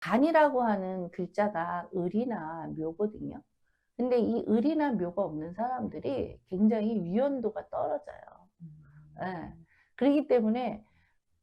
간이라고 하는 글자가 을이나 묘거든요. 근데 이 을이나 묘가 없는 사람들이 굉장히 유연도가 떨어져요. 예. 그렇기 때문에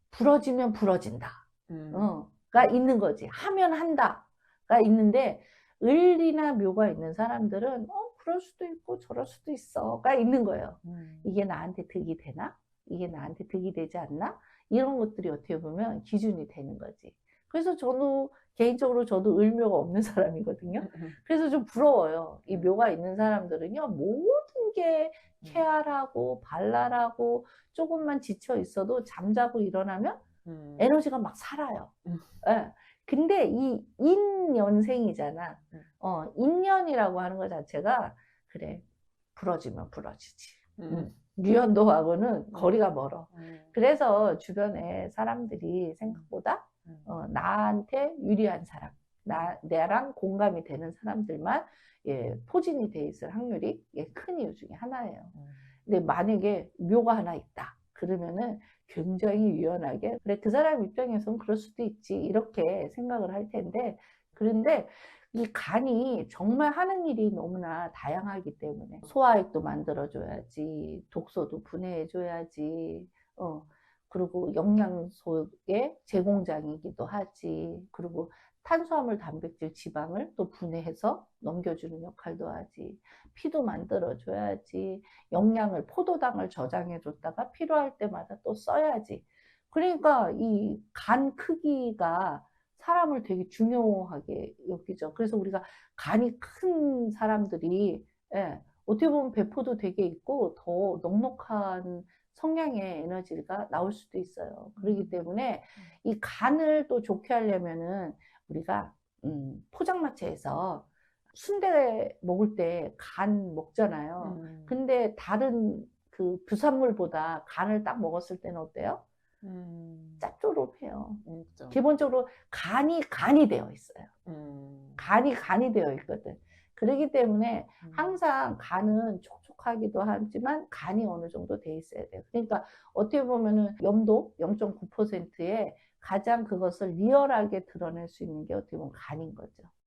부러지면 부러진다. 음. 어, 가 있는 거지. 하면 한다 가 있는데 을이나 묘가 있는 사람들은 어 그럴 수도 있고 저럴 수도 있어가 있는 거예요. 음. 이게 나한테 득이 되나? 이게 나한테 득이 되지 않나? 이런 것들이 어떻게 보면 기준이 되는 거지. 그래서 저도 개인적으로 저도 을묘가 없는 사람이거든요. 음. 그래서 좀 부러워요. 이 묘가 있는 사람들은요, 모든 게 쾌활하고 발랄하고 조금만 지쳐 있어도 잠자고 일어나면 음. 에너지가 막 살아요. 음. 예. 근데 이 인연생이잖아. 음. 어, 인연이라고 하는 것 자체가 그래 부러지면 부러지지. 음. 유연도하고는 거리가 멀어. 음. 그래서 주변에 사람들이 생각보다 음. 어, 나한테 유리한 사람, 나, 나랑 공감이 되는 사람들만 예, 포진이 돼 있을 확률이 예, 큰 이유 중에 하나예요. 음. 근데 만약에 묘가 하나 있다. 그러면은 굉장히 유연하게, 그래, 그 사람 입장에서는 그럴 수도 있지. 이렇게 생각을 할 텐데, 그런데 이 간이 정말 하는 일이 너무나 다양하기 때문에 소화액도 만들어줘야지, 독소도 분해해줘야지, 어, 그리고 영양소의 제공장이기도 하지, 그리고 탄수화물, 단백질, 지방을 또 분해해서 넘겨주는 역할도 하지. 피도 만들어줘야지. 영양을, 포도당을 저장해줬다가 필요할 때마다 또 써야지. 그러니까 이 간 크기가 사람을 되게 중요하게 여기죠. 그래서 우리가 간이 큰 사람들이, 예, 어떻게 보면 배포도 되게 있고 더 넉넉한 성향의 에너지가 나올 수도 있어요. 그렇기 때문에 이 간을 또 좋게 하려면은 우리가 음, 포장마차에서 순대 먹을 때 간 먹잖아요. 음. 근데 다른 그 부산물보다 간을 딱 먹었을 때는 어때요? 음. 짭조름해요. 음. 기본적으로 간이 간이 되어 있어요. 음. 간이 간이 되어 있거든. 그렇기 때문에 음. 항상 간은 촉촉하기도 하지만 간이 어느 정도 돼 있어야 돼요. 그러니까 어떻게 보면은 염도 0.9%에 가장 그것을 리얼하게 드러낼 수 있는 게 어떻게 보면 간인 거죠.